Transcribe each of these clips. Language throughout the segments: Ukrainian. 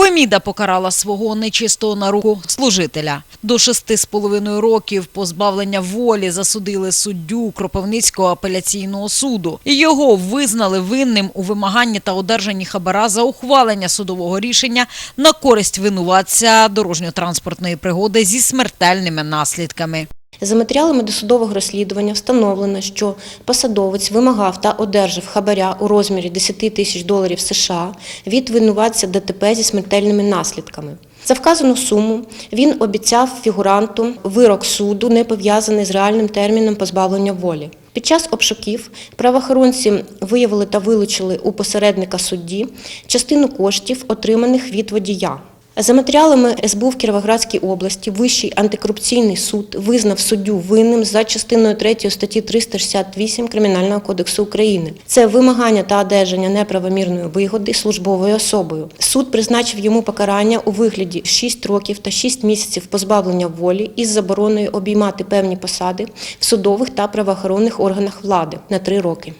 Феміда покарала свого нечистого на руку служителя. До шести з половиною років позбавлення волі засудили суддю Кропивницького апеляційного суду. Його визнали винним у вимаганні та одержанні хабара за ухвалення судового рішення на користь винуватця дорожньо-транспортної пригоди зі смертельними наслідками. За матеріалами досудового розслідування встановлено, що посадовець вимагав та одержав хабаря у розмірі 10 тисяч доларів США від винуватця ДТП зі смертельними наслідками. За вказану суму він обіцяв фігуранту вирок суду, не пов'язаний з реальним терміном позбавлення волі. Під час обшуків правоохоронці виявили та вилучили у посередника судді частину коштів, отриманих від водія. За матеріалами СБУ в Кіровоградській області Вищий антикорупційний суд визнав суддю винним за частиною 3 статті 368 Кримінального кодексу України. Це вимагання та одержання неправомірної вигоди службовою особою. Суд призначив йому покарання у вигляді 6 років та 6 місяців позбавлення волі із забороною обіймати певні посади в судових та правоохоронних органах влади на 3 роки.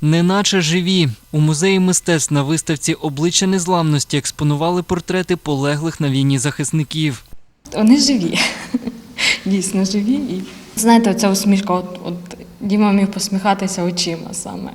Неначе живі у музеї мистецтв на виставці обличчя незламності експонували портрети полеглих на війні захисників. Вони живі, дійсно живі. І знаєте, оця усмішка, от, от Діма міг посміхатися очима саме.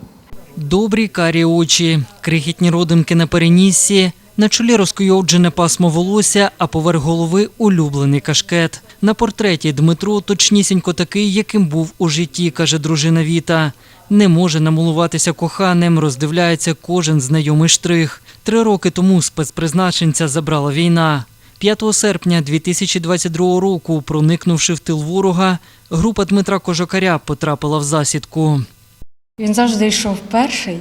Добрі карі очі, крихітні родинки на переніссі, на чолі розкуйовджене пасмо волосся, а поверх голови улюблений кашкет. На портреті Дмитро точнісінько такий, яким був у житті, каже дружина Віта. Не може намилуватися коханим, роздивляється кожен знайомий штрих. Три роки тому спецпризначенця забрала війна. 5 серпня 2022 року, проникнувши в тил ворога, група Дмитра Кожокаря потрапила в засідку. Він завжди йшов перший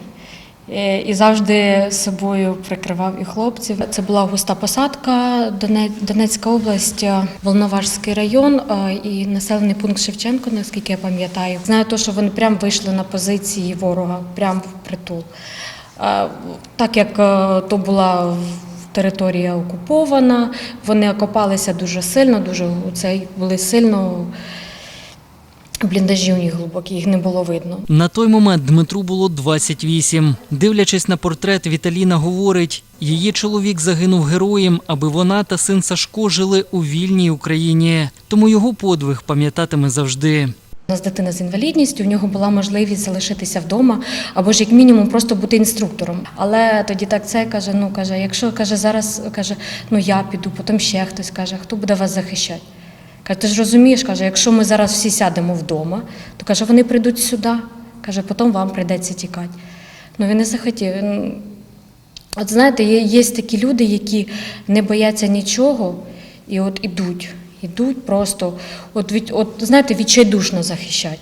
і завжди собою прикривав і хлопців. Це була густа посадка, Доне- Донецька область, е, Волноважський район е, і населений пункт Шевченко, наскільки я пам'ятаю. Знаю то, що вони прямо вийшли на позиції ворога, прямо в притул. Е, Так як е, то була територія окупована, вони окопалися дуже сильно, дуже цей були сильно. Бліндажі у них глибокі, їх не було видно. На той момент Дмитру було 28. Дивлячись на портрет, Віталіна говорить, її чоловік загинув героєм, аби вона та син Сашко жили у вільній Україні. Тому його подвиг пам'ятатиме завжди. У нас дитина з інвалідністю, у нього була можливість залишитися вдома або ж як мінімум просто бути інструктором. Але тоді так це каже: ну каже, якщо каже зараз, каже, ну я піду, потім ще хтось каже, хто буде вас захищати? Каже, ти ж розумієш, каже, якщо ми зараз всі сядемо вдома, то каже, вони прийдуть сюди. Каже, потім вам прийдеться тікати. Ну він не захотів. От знаєте, є, є такі люди, які не бояться нічого і от ідуть. Ідуть просто, от, від, от знаєте, відчайдушно захищать.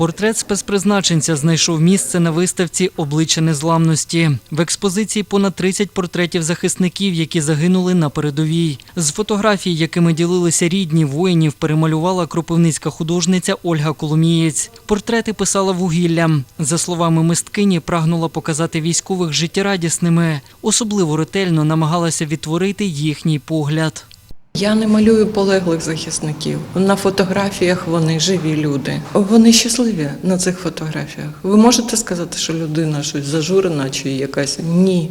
Портрет спецпризначенця знайшов місце на виставці Обличчя незламності. В експозиції понад 30 портретів захисників, які загинули на передовій. З фотографій, якими ділилися рідні воїнів, перемалювала кропивницька художниця Ольга Коломієць. Портрети писала вугіллям. За словами мисткині, прагнула показати військових життєрадісними. Особливо ретельно намагалася відтворити їхній погляд. Я не малюю полеглих захисників. На фотографіях вони живі люди. Вони щасливі на цих фотографіях. Ви можете сказати, що людина щось зажурена чи якась? Ні,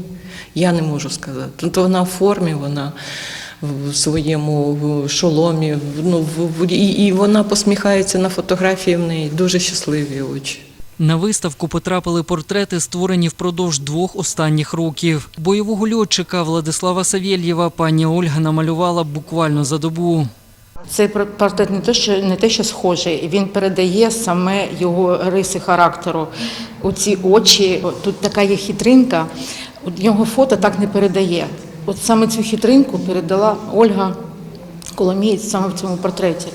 я не можу сказати. Тобто вона в формі, вона в своєму шоломі, ну, і, і вона посміхається на фотографії в неї дуже щасливі очі. На виставку потрапили портрети, створені впродовж двох останніх років. Бойового льотчика Владислава Савєльєва пані Ольга намалювала буквально за добу. Цей пор- портрет не те, що не те, що схожий, він передає саме його риси характеру. Оці очі, тут така є хитринка. Його фото так не передає. От саме цю хитринку передала Ольга Коломієць саме в цьому портреті.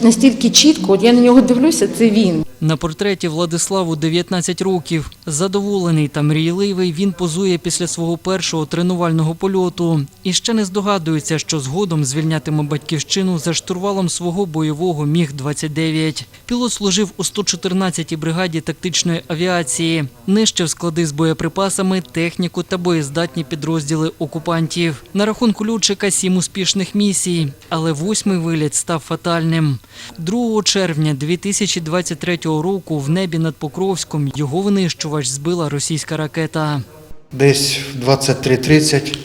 Настільки чітко, от я на нього дивлюся, це він. На портреті Владиславу 19 років. Задоволений та мрійливий, він позує після свого першого тренувального польоту. І ще не здогадується, що згодом звільнятиме батьківщину за штурвалом свого бойового Міг-29. Пілот служив у 114-й бригаді тактичної авіації. Нищив склади з боєприпасами, техніку та боєздатні підрозділи окупантів. На рахунку льотчика сім успішних місій, але восьмий виліт став фатальним. 2 червня 2023 року в небі над Покровськом його винищувач збила російська ракета. Десь в 23.30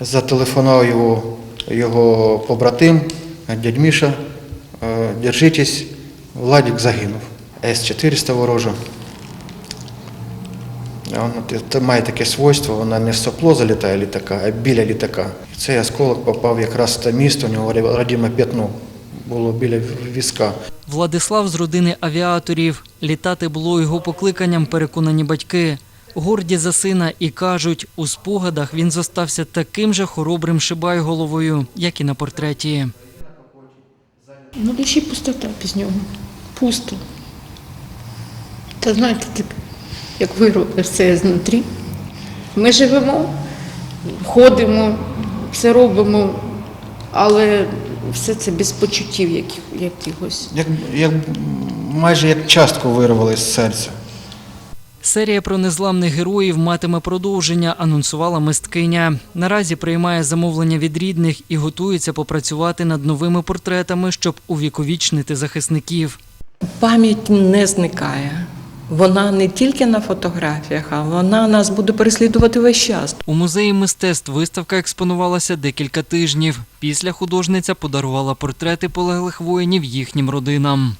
зателефонував його, його побратим, дядь Міша. «Е, Держитесь, Владик загинув. С-400 ворожа. Те має таке свойство, вона не в сопло залітає літака, а біля літака. Цей осколок попав якраз в те місто, у нього родиме п'ятно було біля візка. Владислав з родини авіаторів. Літати було його покликанням, переконані батьки. Горді за сина і кажуть, у спогадах він зостався таким же хоробрим шибайголовою, як і на портреті. На душі пустота без нього. Пусто. Та знаєте, так, як виробиш це знутрі. Ми живемо, ходимо, все робимо, але все це без почуттів яких- якихось. Як, як, майже як частку вирвали з серця. Серія про незламних героїв матиме продовження, анонсувала мисткиня. Наразі приймає замовлення від рідних і готується попрацювати над новими портретами, щоб увіковічнити захисників. Пам'ять не зникає. Вона не тільки на фотографіях, а вона нас буде переслідувати весь час. У музеї мистецтв виставка експонувалася декілька тижнів. Після художниця подарувала портрети полеглих воїнів їхнім родинам.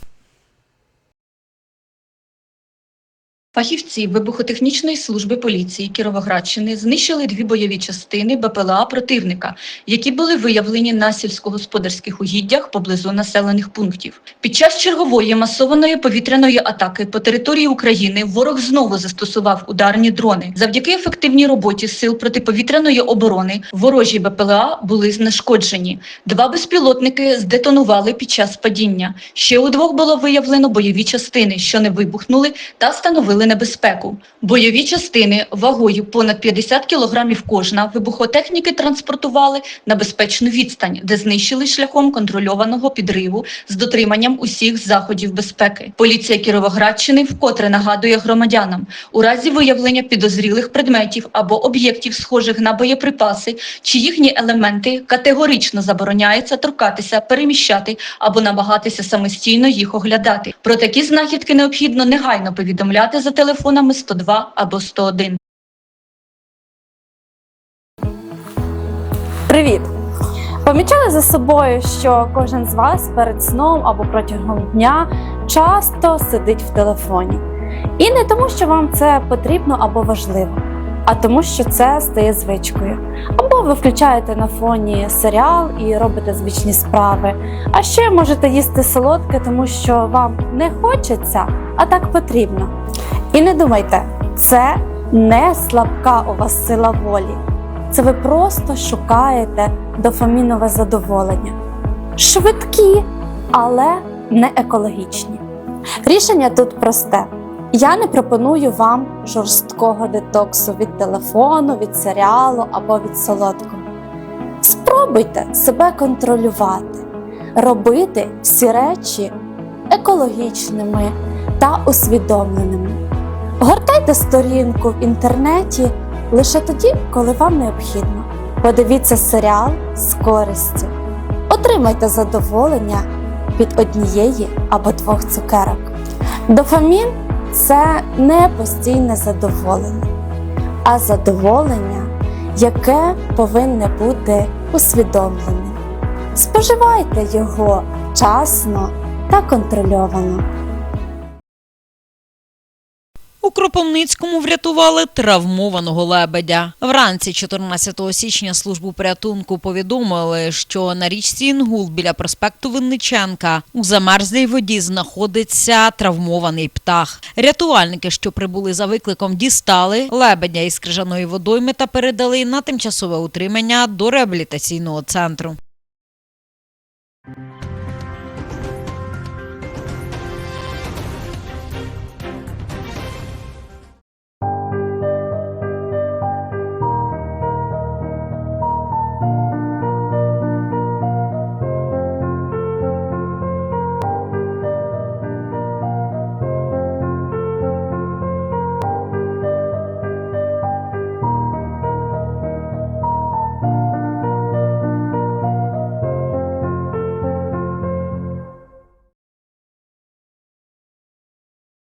Фахівці вибухотехнічної служби поліції Кіровоградщини знищили дві бойові частини БПЛА противника, які були виявлені на сільськогосподарських угіддях поблизу населених пунктів. Під час чергової масованої повітряної атаки по території України ворог знову застосував ударні дрони. Завдяки ефективній роботі сил протиповітряної оборони ворожі БПЛА були знешкоджені. Два безпілотники здетонували під час падіння. Ще у двох було виявлено бойові частини, що не вибухнули та становили небезпеку. Бойові частини вагою понад 50 кілограмів кожна вибухотехніки транспортували на безпечну відстань, де знищили шляхом контрольованого підриву з дотриманням усіх заходів безпеки. Поліція Кіровоградщини вкотре нагадує громадянам у разі виявлення підозрілих предметів або об'єктів, схожих на боєприпаси, чи їхні елементи категорично забороняється торкатися, переміщати або намагатися самостійно їх оглядати. Про такі знахідки необхідно негайно повідомляти за телефонами 102 або 101. Привіт! Помічали за собою, що кожен з вас перед сном або протягом дня часто сидить в телефоні. І не тому, що вам це потрібно або важливо, а тому, що це стає звичкою. Або ви включаєте на фоні серіал і робите звичні справи. А ще можете їсти солодке, тому що вам не хочеться, а так потрібно. І не думайте, це не слабка у вас сила волі. Це ви просто шукаєте дофамінове задоволення. Швидкі, але не екологічні. Рішення тут просте. Я не пропоную вам жорсткого детоксу від телефону, від серіалу або від солодкого. Спробуйте себе контролювати, робити всі речі екологічними та усвідомленими. Гортайте сторінку в інтернеті лише тоді, коли вам необхідно. Подивіться серіал з користю. Отримайте задоволення від однієї або двох цукерок. Дофамін це не постійне задоволення, а задоволення, яке повинне бути усвідомленим. Споживайте його вчасно та контрольовано. У Кропивницькому врятували травмованого лебедя. Вранці 14 січня службу порятунку повідомили, що на річці Інгул біля проспекту Винниченка у замерзлій воді знаходиться травмований птах. Рятувальники, що прибули за викликом, дістали лебедя із крижаної водойми та передали на тимчасове утримання до реабілітаційного центру.